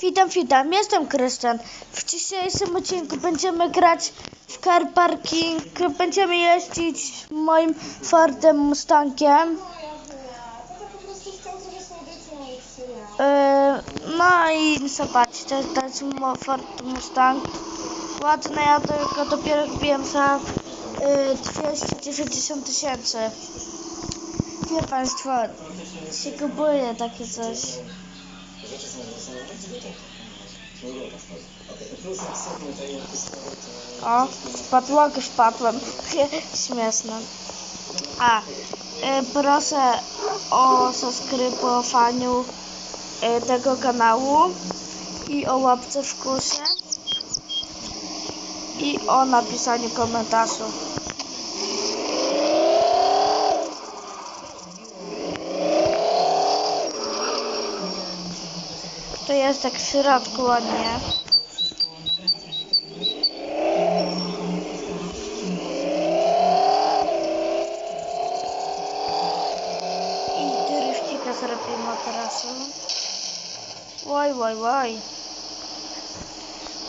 Witam, witam, jestem Krystian. W dzisiejszym odcinku będziemy grać w car parking. Będziemy jeździć moim Fordem Mustangiem. Yy, no i zobaczcie, to jest mo- Ford Mustang. Ładny, ja tylko dopiero kupiłem za yy, 290 tysięcy. Wie Państwo, się kupuje takie coś. O, w podłogę wpadłem. Śmieszne. A, y, proszę o subskrybowaniu y, tego kanału i o łapce w górze i o napisaniu komentarzu. Jest tak w środku ładnie. I driftika zrobimy teraz. Oj, oj, oj.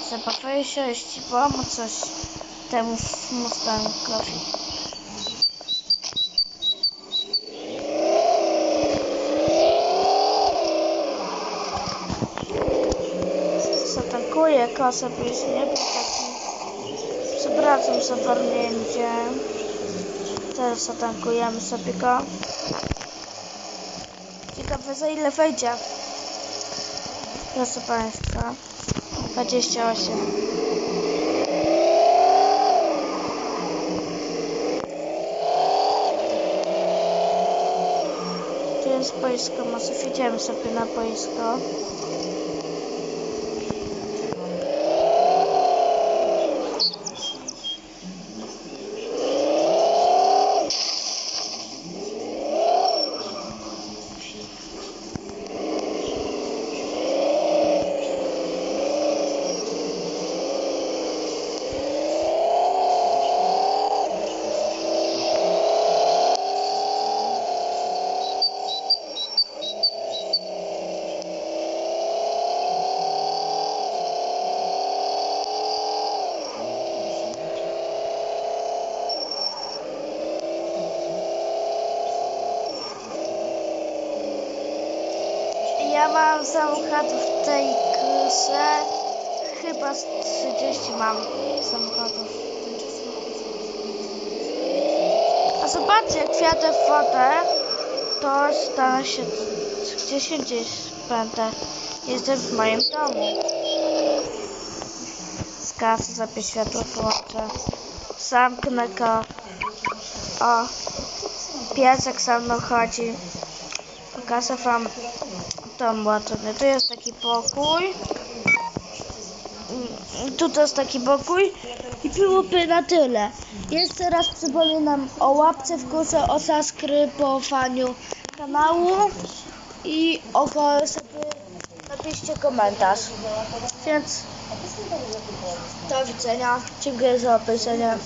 Zabawię się, jeśli pomóc coś temu Mustangowi. Zatankuję kasę, by już nie taki. Przepraszam za warnięcie. Teraz zatankujemy sobie go. Ciekawe za ile wejdzie. Proszę Państwa. 28. Tu jest boisko, może wjedziemy sobie na boisko. Ja mam samochodów w tej grze. Chyba z 30 mam samochodów. A zobaczcie, jak wjadę w wodę, to stanę się gdzieś indziej będę. Jestem w moim domu. Zgasę sobie światło włączę. Zamknę go. O, piesek mną chodzi. Pokażę wam dom łaczony. Tu jest taki pokój. Mm, Tu jest taki pokój. I byłoby na tyle. Jeszcze raz przypominam o łapce w górze, o subskrybowaniu kanału i o sobie napiszcie komentarz. Więc do widzenia. Dziękuję za obejrzenie.